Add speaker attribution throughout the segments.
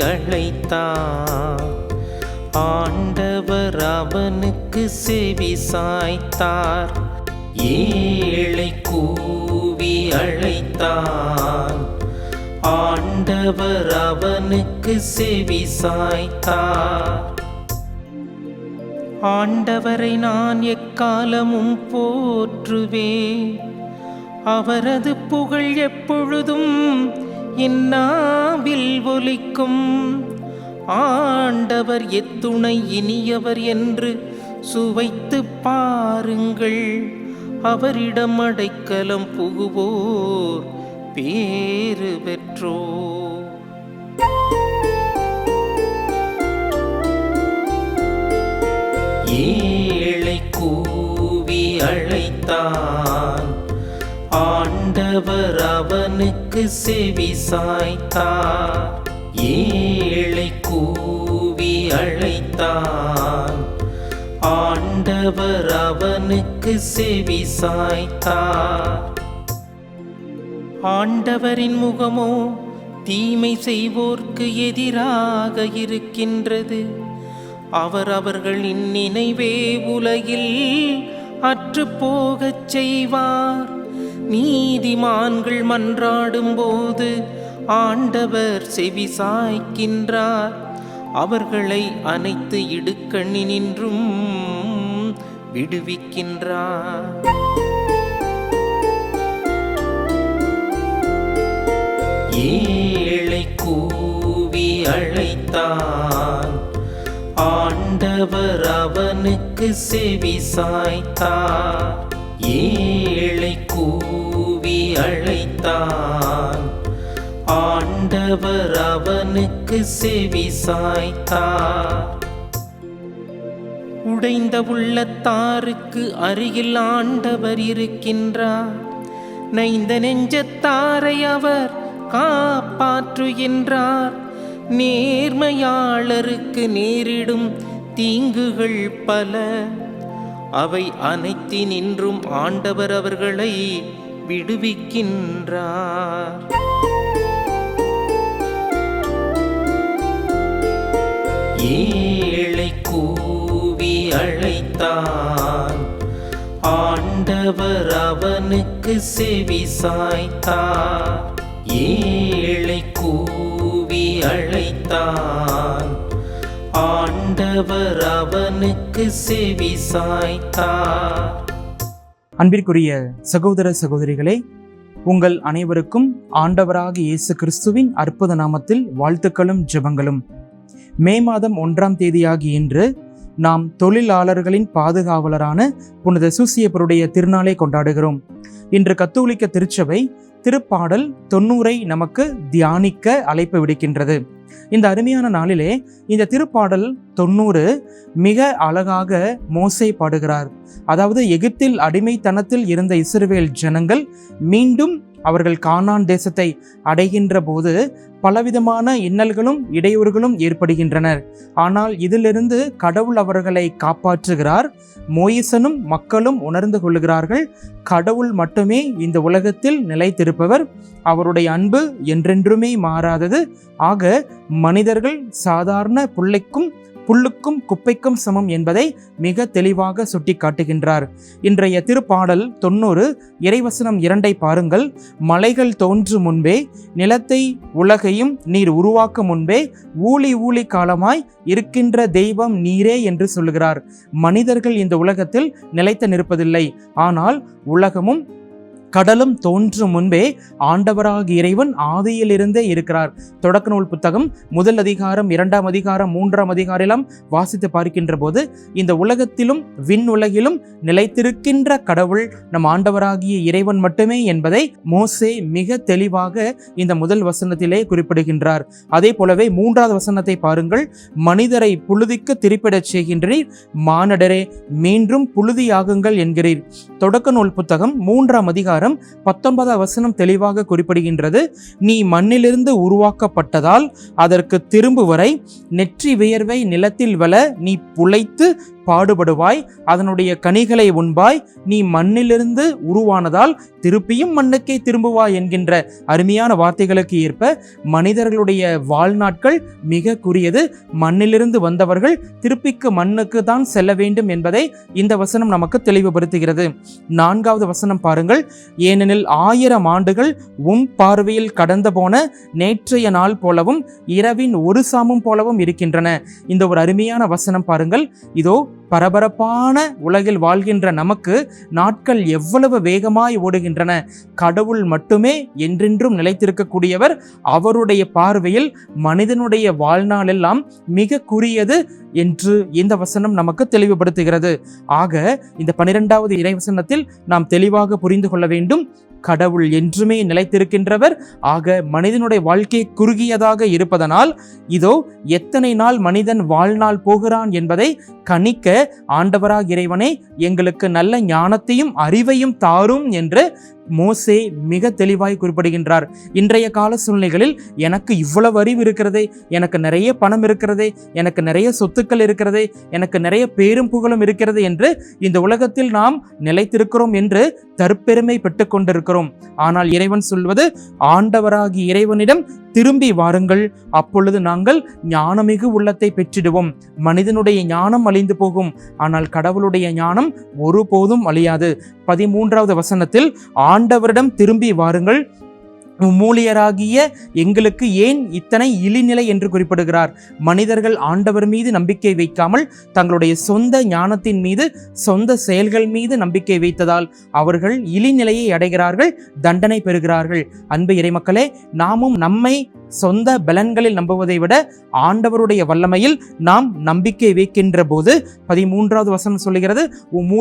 Speaker 1: அழைத்தான். ஆண்டவர் அவனுக்கு செவி சாய்த்தார். ஏழை கூவி அழைத்தான். ஆண்டவர் அவனுக்கு செவி சாய்த்தார். ஆண்டவரை நான் எக்காலமும் போற்றுவேன். அவரது புகழ் எப்பொழுதும் இந்நாவில் ஒலிக்கும் ஆண்டவர் எத்துணை இனியவர் என்று சுவைத்து பாருங்கள். அவரிடம் அடைக்கலம் புகுவோர் பேறு பெற்றோ. ஏழை கூவி அழைத்தான் ஆண்டவர் அவனுக்கு செவி சாய்த்தார். ஏழை கூவி அழைத்தான் ஆண்டவர் அவனுக்கு செவி சாய்த்தார். ஆண்டவரின் முகமோ தீமை செய்வோர்க்கு எதிராக இருக்கின்றது. அவர் அவர்களின் நினைவே உலகில் அற்றுப் போகச் செய்வார். நீதிமான்கள் மன்றாடும் போது ஆண்டவர் செவி சாய்க்கின்றார். அவர்களை அனைத்து இடுக்கண்ணினின்றும் விடுவிக்கின்றார். ஏழை கூவி அழைத்தான். ஆண்டவர் அவனுக்கு செவி சாய்த்தார். ஏழை கூவி அழைத்தான். ஆண்டவர் அவனுக்கு செவி சாய்த்தார் உடைந்த உள்ளத்தாருக்கு அருகில் ஆண்டவர் இருக்கின்றார். நைந்த நெஞ்சத்தாரை அவர் காப்பாற்றுகின்றார். நேர்மையாளருக்கு நேரிடும் தீங்குகள் பல. அவை அனைத்தினின்றும் ஆண்டவர் அவர்களை விடுவிக்கின்றார். ஏழை கூவி அழைத்தான். ஆண்டவர் அவனுக்கு செவி சாய்த்தார். ஏழை கூவி அழைத்தான். ஆண்டவர் அவனுக்கு செவி சாய்த்தார்.
Speaker 2: அன்பிற்குரிய சகோதர சகோதரிகளே உங்கள் அனைவருக்கும் ஆண்டவராக இயேசு கிறிஸ்துவின் அற்புத நாமத்தில் வாழ்த்துக்களும் ஜெபங்களும். மே மாதம் ஒன்றாம் தேதியாகி இன்று நாம் தொழிலாளர்களின் பாதுகாவலரான புனித சூசியப்பருடைய திருநாளை கொண்டாடுகிறோம். இன்று கத்தோலிக்க திருச்சபை திருப்பாடல் தொண்ணூறை நமக்கு தியானிக்க அழைப்பு விடுக்கின்றது. இந்த அருமையான நாளிலே இந்த திருப்பாடல் தொண்ணூறு மிக அழகாக மோசை பாடுகிறார். அதாவது எகிப்தில் அடிமைத்தனத்தில் இருந்த இஸ்ரவேல் ஜனங்கள் மீண்டும் அவர்கள் கானான் தேசத்தை அடைகின்ற போது பலவிதமான இன்னல்களும் இடையூறுகளும் ஏற்படுகின்றனர். ஆனால் இதிலிருந்து கடவுள் அவர்களை காப்பாற்றுகிறார். மோயிசனும் மக்களும் உணர்ந்து கொள்கிறார்கள் கடவுள் மட்டுமே இந்த உலகத்தில் நிலைத்திருப்பவர். அவருடைய அன்பு என்றென்றுமே மாறாதது. ஆக மனிதர்கள் சாதாரண புள்ளைக்கும் புல்லுக்கும் குப்பைக்கும் சமம் என்பதை மிக தெளிவாக சுட்டி காட்டுகின்றார் இன்றைய திருப்பாடல் தொண்ணூறு இறைவசனம் இரண்டை பாருங்கள். மலைகள் தோன்றும் முன்பே நிலத்தை உலகையும் நீர் உருவாக்கும் முன்பே ஊழி ஊழி காலமாய் இருக்கின்ற தெய்வம் நீரே என்று சொல்லுகிறார். மனிதர்கள் இந்த உலகத்தில் நிலைத்து நிற்பதில்லை. ஆனால் உலகமும் கடலும் தோன்றும் முன்பே ஆண்டவராக இறைவன் ஆதியிலிருந்தே இருக்கிறார். தொடக்க நூல் புத்தகம் முதல் அதிகாரம் இரண்டாம் அதிகாரம் மூன்றாம் அதிகாரம் வாசித்து பார்க்கின்ற போது இந்த உலகத்திலும் விண் உலகிலும் நிலைத்திருக்கின்ற கடவுள் நம் ஆண்டவராகிய இறைவன் மட்டுமே என்பதை மோசே மிக தெளிவாக இந்த முதல் வசனத்திலே குறிப்பிடுகின்றார். அதே போலவே மூன்றாவது வசனத்தை பாருங்கள். மனிதரை புழுதிக்கு திருப்பிடச் செய்கின்றீர் மானடரே மீண்டும் புழுதியாகுங்கள் என்கிறீர். தொடக்க நூல் புத்தகம் மூன்றாம் அதிகாரம் பத்தொன்பதாம் வசனம் தெளிவாக குறிப்பிடுகின்றது. நீ மண்ணிலிருந்து உருவாக்கப்பட்டதால் அதற்கு திரும்புவரை நெற்றி வியர்வை நிலத்தில் வள நீ புழைத்து பாடுபடுவாய் அதனுடைய கனிகளை உண்பாய் நீ மண்ணிலிருந்து உருவானதால் திருப்பியும் மண்ணுக்கே திரும்புவாய் என்கின்ற அருமையான வார்த்தைகளுக்கு ஏற்ப மனிதர்களுடைய வாழ்நாட்கள் மிக குறியது மண்ணிலிருந்து வந்தவர்கள் திருப்பிக்கு மண்ணுக்கு தான் செல்ல வேண்டும் என்பதை இந்த வசனம் நமக்கு தெளிவுபடுத்துகிறது. நான்காவது வசனம் பாருங்கள். ஏனெனில் ஆயிரம் ஆண்டுகள் உம் பார்வையில் கடந்து போன நேற்றைய நாள் போலவும் இரவின் ஒரு சாமும் போலவும் இருக்கின்றன. இந்த ஒரு அருமையான வசனம் பாருங்கள். இதோ பரபரப்பான உலகில் வாழ்கின்ற நமக்கு நாட்கள் எவ்வளவு வேகமாய் ஓடுகின்றன. கடவுள் மட்டுமே என்றென்றும் நிலைத்திருக்கக்கூடியவர் அவருடைய பார்வையில் மனிதனுடைய வாழ்நாளெல்லாம் மிக குறியது என்று இந்த வசனம் நமக்கு தெளிவுபடுத்துகிறது. ஆக இந்த பனிரெண்டாவது இறைவசனத்தில் நாம் தெளிவாக புரிந்து கொள்ள வேண்டும். கடவுள் என்றுமே நிலைத்திருக்கின்றவர். ஆக மனிதனுடைய வாழ்க்கை குறுகியதாக இருப்பதனால் இதோ எத்தனை நாள் மனிதன் வாழ்நாள் போகிறான் என்பதை கணிக்க ஆண்டவராக இறைவனே எங்களுக்கு நல்ல ஞானத்தையும் அறிவையும் தாரும் என்று மோசே மிக தெளிவாய் குறிப்பிடுகின்றார். இன்றைய கால சூழ்நிலைகளில் எனக்கு இவ்வளவு அறிவு இருக்கிறதே எனக்கு நிறைய பணம் இருக்கிறதே எனக்கு நிறைய சொத்துக்கள் இருக்கிறதே எனக்கு நிறைய பேரும் புகழும் இருக்கிறது என்று இந்த உலகத்தில் நாம் நிலைத்திருக்கிறோம் என்று தற்பெருமை பெற்றுக்கொண்டிருக்கிறோம் ஆனால் இறைவன் சொல்வது ஆண்டவராகி இறைவனிடம் திரும்பி வாருங்கள். அப்பொழுது நாங்கள் ஞானமிகு உள்ளத்தை பெற்றிடுவோம். மனிதனுடைய ஞானம் அழிந்து போகும். ஆனால் கடவுளுடைய ஞானம் ஒருபோதும் அழியாது. பதிமூன்றாவது வசனத்தில் ஆண்டவரிடம் திரும்பி வாருங்கள். மூலியராகிய எங்களுக்கு ஏன் இத்தனை இழிநிலை என்று குறிப்பிடுகிறார்? மனிதர்கள் ஆண்டவர் மீது நம்பிக்கை வைக்காமல் தங்களுடைய சொந்த ஞானத்தின் மீது சொந்த செயல்கள் மீது நம்பிக்கை வைத்ததால் அவர்கள் இழிநிலையை அடைகிறார்கள் தண்டனை பெறுகிறார்கள். அன்பு இறைமக்களே நாமும் நம்மை சொந்த பலன்களில் நம்புவதை விட ஆண்டவருடைய வல்லமையில் நாம் நம்பிக்கை வைக்கின்ற போது பதிமூன்றாவது வசனம் சொல்லுகிறது உம்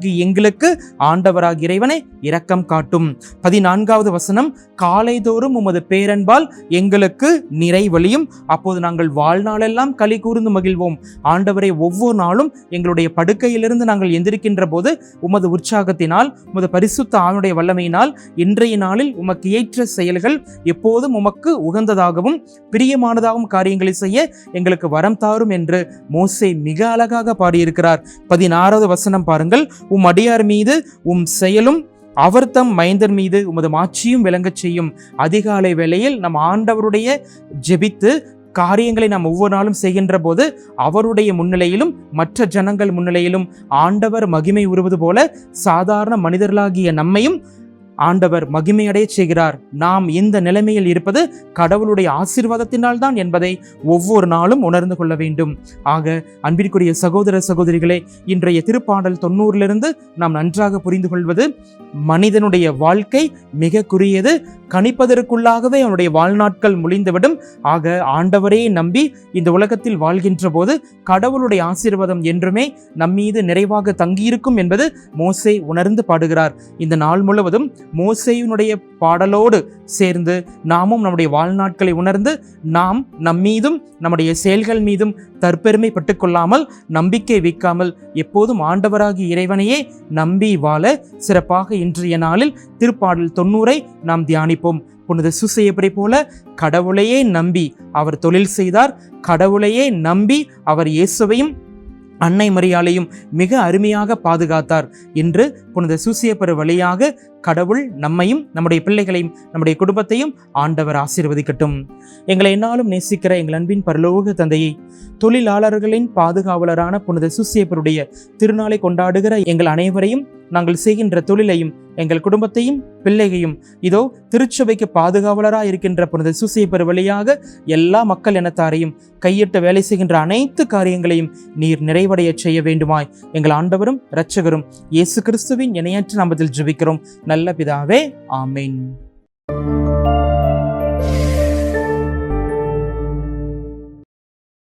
Speaker 2: எங்களுக்கு ஆண்டவராகி இறைவனை இரக்கம் காட்டும். பதினான்காவது வசனம் காலைதோறும் உமது பேரன்பால் எங்களுக்கு நிறைவழியும் அப்போது நாங்கள் வாழ்நாளெல்லாம் களி கூர்ந்து மகிழ்வோம். ஆண்டவரை ஒவ்வொரு நாளும் எங்களுடைய படுக்கையிலிருந்து நாங்கள் எந்திருக்கின்ற போது உமது உற்சாகத்தினால் உமது பரிசுத்த ஆணுடைய வல்லமையினால் இன்றைய நாளில் உமக்கு ஏற்ற செயல்கள் எப்போதும் உமக்கு உகந்ததாகவும் பிரியமானதாகவும் காரியங்களை செய்ய எங்களுக்கு வரம் தாரும் என்று மோசை மிக அழகாக பாடியிருக்கிறார். பதினாறாவது வசனம் பாருங்கள். உம் அடியார் மீது உம் செயலும் அவர் தம் மைந்தர் மீது உமது மாட்சியும் விளங்கச் செய்யும். அதிகாலை வேளையில் நம் ஆண்டவருடைய ஜெபித்து காரியங்களை நாம் ஒவ்வொரு நாளும் செய்கின்ற போது அவருடைய முன்னிலையிலும் மற்ற ஜனங்கள் முன்னிலையிலும் ஆண்டவர் மகிமை உருவது போல சாதாரண மனிதர்களாகிய நம்மையும் ஆண்டவர் மகிமையடைய செய்கிறார். நாம் இந்த நிலைமையில் இருப்பது கடவுளுடைய ஆசீர்வாதத்தினால் தான் என்பதை ஒவ்வொரு நாளும் உணர்ந்து கொள்ள வேண்டும். ஆக அன்பிற்குரிய சகோதர சகோதரிகளே இன்றைய திருப்பாடல் தொண்ணூறிலிருந்து நாம் நன்றாக புரிந்து கொள்வது மனிதனுடைய வாழ்க்கை மிக குறியது கணிப்பதற்குள்ளாகவே அவனுடைய வாழ்நாட்கள் முடிந்துவிடும். ஆக ஆண்டவரே நம்பி இந்த உலகத்தில் வாழ்கின்ற போது கடவுளுடைய ஆசீர்வாதம் என்றுமே நம்மீது நிறைவாக தங்கியிருக்கும் என்பது மோசே உணர்ந்து பாடுகிறார். இந்த நாள் முழுவதும் மோசையினுடைய பாடலோடு சேர்ந்து நாமும் நம்முடைய வாழ்நாட்களை உணர்ந்து நாம் நம்மீதும் நம்முடைய செயல்கள் மீதும் தற்பெருமை பட்டுக்கொள்ளாமல் நம்பிக்கை வைக்காமல் எப்போதும் ஆண்டவராகி இறைவனையே நம்பி வாழ சிறப்பாக இன்றைய நாளில் திருப்பாடல் தொண்ணூறை நாம் தியானிப்போம். புனித சுசையப்படி போல கடவுளையே நம்பி அவர் தொழில் செய்தார். கடவுளையே நம்பி அவர் இயேசுவையும் அன்னை மரியாலையும் மிக அருமையாக பாதுகாத்தார் என்று புனித சூசியப்பர் வழியாக கடவுள் நம்மையும் நம்முடைய பிள்ளைகளையும் நம்முடைய குடும்பத்தையும் ஆண்டவர் ஆசீர்வதிக்கட்டும். எங்களை என்னாலும் நேசிக்கிற எங்கள் அன்பின் பரலோக தந்தையை தொழிலாளர்களின் பாதுகாவலரான புனித சுசியப்பருடைய திருநாளை கொண்டாடுகிற எங்கள் அனைவரையும் நாங்கள் செய்கின்ற தொழிலையும் எங்கள் குடும்பத்தையும் பிள்ளைகையும் இதோ திருச்சபைக்கு பாதுகாவலராக இருக்கின்ற புனித சுசியப்பர் வழியாக எல்லா மக்கள் இனத்தாரையும் கையிட்டு வேலை செய்கின்ற அனைத்து காரியங்களையும் நீர் நிறைவடைய செய்ய வேண்டுமாய் எங்கள் ஆண்டவரும் இரட்சகரும் இயேசு கிறிஸ்துவின் இணையற்ற நாமத்தில் ஜெபிக்கிறோம். நல்ல பிதாவே ஆமீன்.